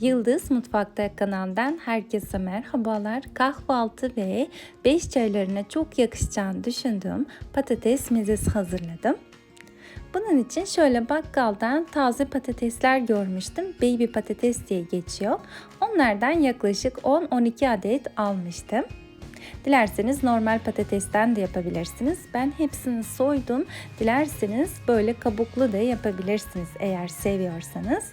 Yıldız Mutfakta kanalından herkese merhabalar. Kahvaltı ve beş çaylarına çok yakışacağını düşündüğüm patates mezesi hazırladım. Bunun için şöyle bakkaldan taze patatesler görmüştüm. Baby patates diye geçiyor. Onlardan yaklaşık 10-12 adet almıştım. Dilerseniz normal patatesten de yapabilirsiniz. Ben hepsini soydum. Dilerseniz böyle kabuklu da yapabilirsiniz eğer seviyorsanız.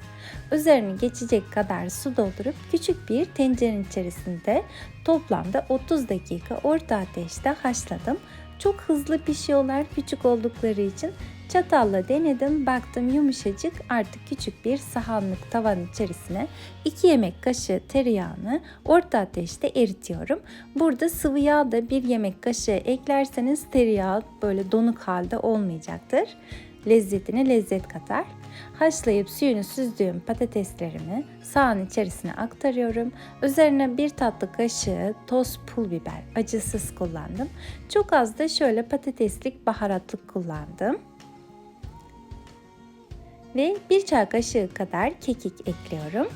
Üzerine geçecek kadar su doldurup küçük bir tencerenin içerisinde toplamda 30 dakika orta ateşte haşladım. Çok hızlı pişiyorlar küçük oldukları için. Çatalla denedim, baktım yumuşacık. Artık küçük bir sahanlık tavanın içerisine 2 yemek kaşığı tereyağını orta ateşte eritiyorum. Burada sıvı yağ da 1 yemek kaşığı eklerseniz tereyağı böyle donuk halde olmayacaktır. Lezzetine lezzet katar. Haşlayıp suyunu süzdüğüm patateslerimi sağın içerisine aktarıyorum. Üzerine bir tatlı kaşığı toz pul biber acısız kullandım. Çok az da şöyle patateslik baharatlık kullandım ve bir çay kaşığı kadar kekik ekliyorum.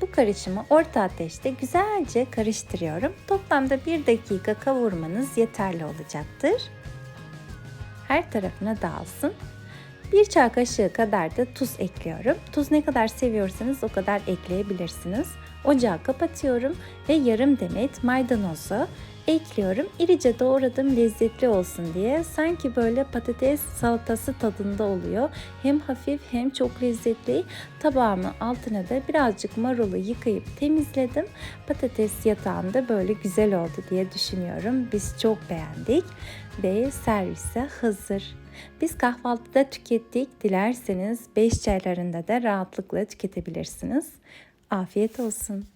Bu karışımı orta ateşte güzelce karıştırıyorum. Toplamda bir dakika kavurmanız yeterli olacaktır. Her tarafına dağılsın. Bir çay kaşığı kadar da tuz ekliyorum. Tuz ne kadar seviyorsanız o kadar ekleyebilirsiniz. Ocağı kapatıyorum ve yarım demet maydanozu ekliyorum. İrice doğradım lezzetli olsun diye. Sanki böyle patates salatası tadında oluyor. Hem hafif hem çok lezzetli. Tabağımın altına da birazcık marulu yıkayıp temizledim. Patates yatağında böyle güzel oldu diye düşünüyorum. Biz çok beğendik ve servise hazır. Biz kahvaltıda tükettik. Dilerseniz 5 çaylarında da rahatlıkla tüketebilirsiniz. Afiyet olsun.